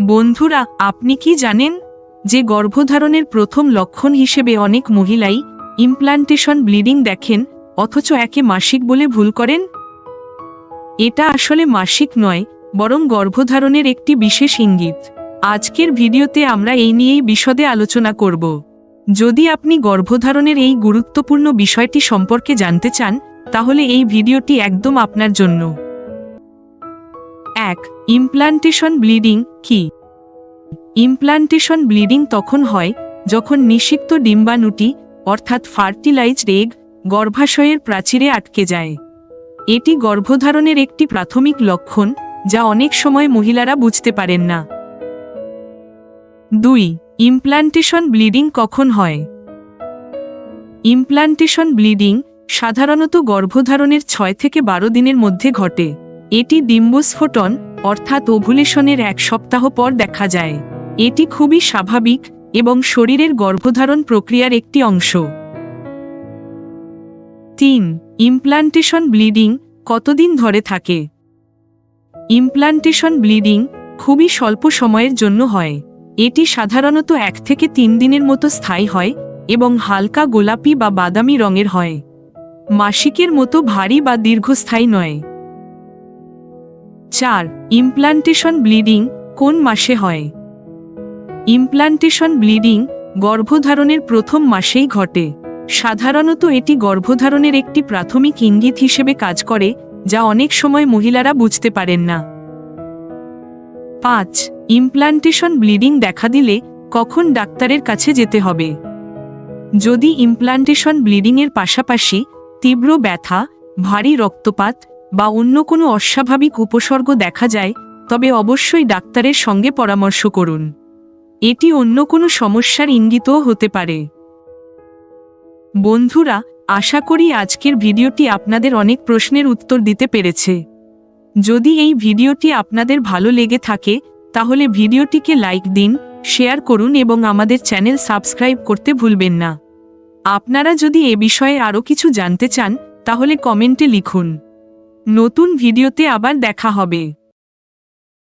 বন্ধুরা, আপনি কি জানেন যে গর্ভধারণের প্রথম লক্ষণ হিসেবে অনেক মহিলাই ইমপ্লান্টেশন ব্লিডিং দেখেন, অথচ একে মাসিক বলে ভুল করেন? এটা আসলে মাসিক নয়, বরং গর্ভধারণের একটি বিশেষ ইঙ্গিত। আজকের ভিডিওতে আমরা এই নিয়েই বিশদে আলোচনা করব। যদি আপনি গর্ভধারণের এই গুরুত্বপূর্ণ বিষয়টি সম্পর্কে জানতে চান, তাহলে এই ভিডিওটি একদম আপনার জন্য। এক ইমপ্লান্টেশন ব্লিডিং কি? ইমপ্লান্টেশন ব্লিডিং তখন হয় যখন নিষিক্ত ডিম্বাণুটি, অর্থাৎ ফার্টিলাইজড এগ গর্ভাশয়ের প্রাচীরে আটকে যায়। এটি গর্ভধারণের একটি প্রাথমিক লক্ষণ, যা অনেক সময় মহিলারা বুঝতে পারেন না। দুই ইমপ্লান্টেশন ব্লিডিং কখন হয়? ইমপ্লান্টেশন ব্লিডিং সাধারণত গর্ভধারণের ছয় থেকে বারো দিনের মধ্যে ঘটে। এটি ডিম্বস্ফোটন অর্থাৎ ওভুলেশনের এক সপ্তাহ পর দেখা যায়। এটি খুবই স্বাভাবিক এবং শরীরের গর্ভধারণ প্রক্রিয়ার একটি অংশ। তিন, ইমপ্লান্টেশন ব্লিডিং কতদিন ধরে থাকে? ইমপ্লান্টেশন ব্লিডিং খুবই স্বল্প সময়ের জন্য হয়। এটি সাধারণত এক থেকে তিন দিনের মতো স্থায়ী হয় এবং হালকা গোলাপি বা বাদামি রঙের হয়। মাসিকের মতো ভারী বা দীর্ঘস্থায়ী নয়। চার ইমপ্লান্টেশন ব্লিডিং কোন মাসে হয়? ইমপ্লান্টেশন ব্লিডিং গর্ভধারণের প্রথম মাসেই ঘটে। সাধারণত এটি গর্ভধারণের একটি প্রাথমিক ইঙ্গিত হিসেবে কাজ করে, যা অনেক সময় মহিলারা বুঝতে পারেন না। পাঁচ ইমপ্লান্টেশন ব্লিডিং দেখা দিলে কখন ডাক্তারের কাছে যেতে হবে? যদি ইমপ্লান্টেশন ব্লিডিংয়ের পাশাপাশি তীব্র ব্যথা, ভারী রক্তপাত বা অন্য কোনো অস্বাভাবিক উপসর্গ দেখা যায়, তবে অবশ্যই ডাক্তারের সঙ্গে পরামর্শ করুন। এটি অন্য কোনো সমস্যার ইঙ্গিতও হতে পারে। বন্ধুরা, আশা করি আজকের ভিডিওটি আপনাদের অনেক প্রশ্নের উত্তর দিতে পেরেছে। যদি এই ভিডিওটি আপনাদের ভালো লেগে থাকে, তাহলে ভিডিওটিকে লাইক দিন, শেয়ার করুন এবং আমাদের চ্যানেল সাবস্ক্রাইব করতে ভুলবেন না। আপনারা যদি এ বিষয়ে আরও কিছু জানতে চান, তাহলে কমেন্টে লিখুন। নতুন ভিডিওতে আবার দেখা হবে।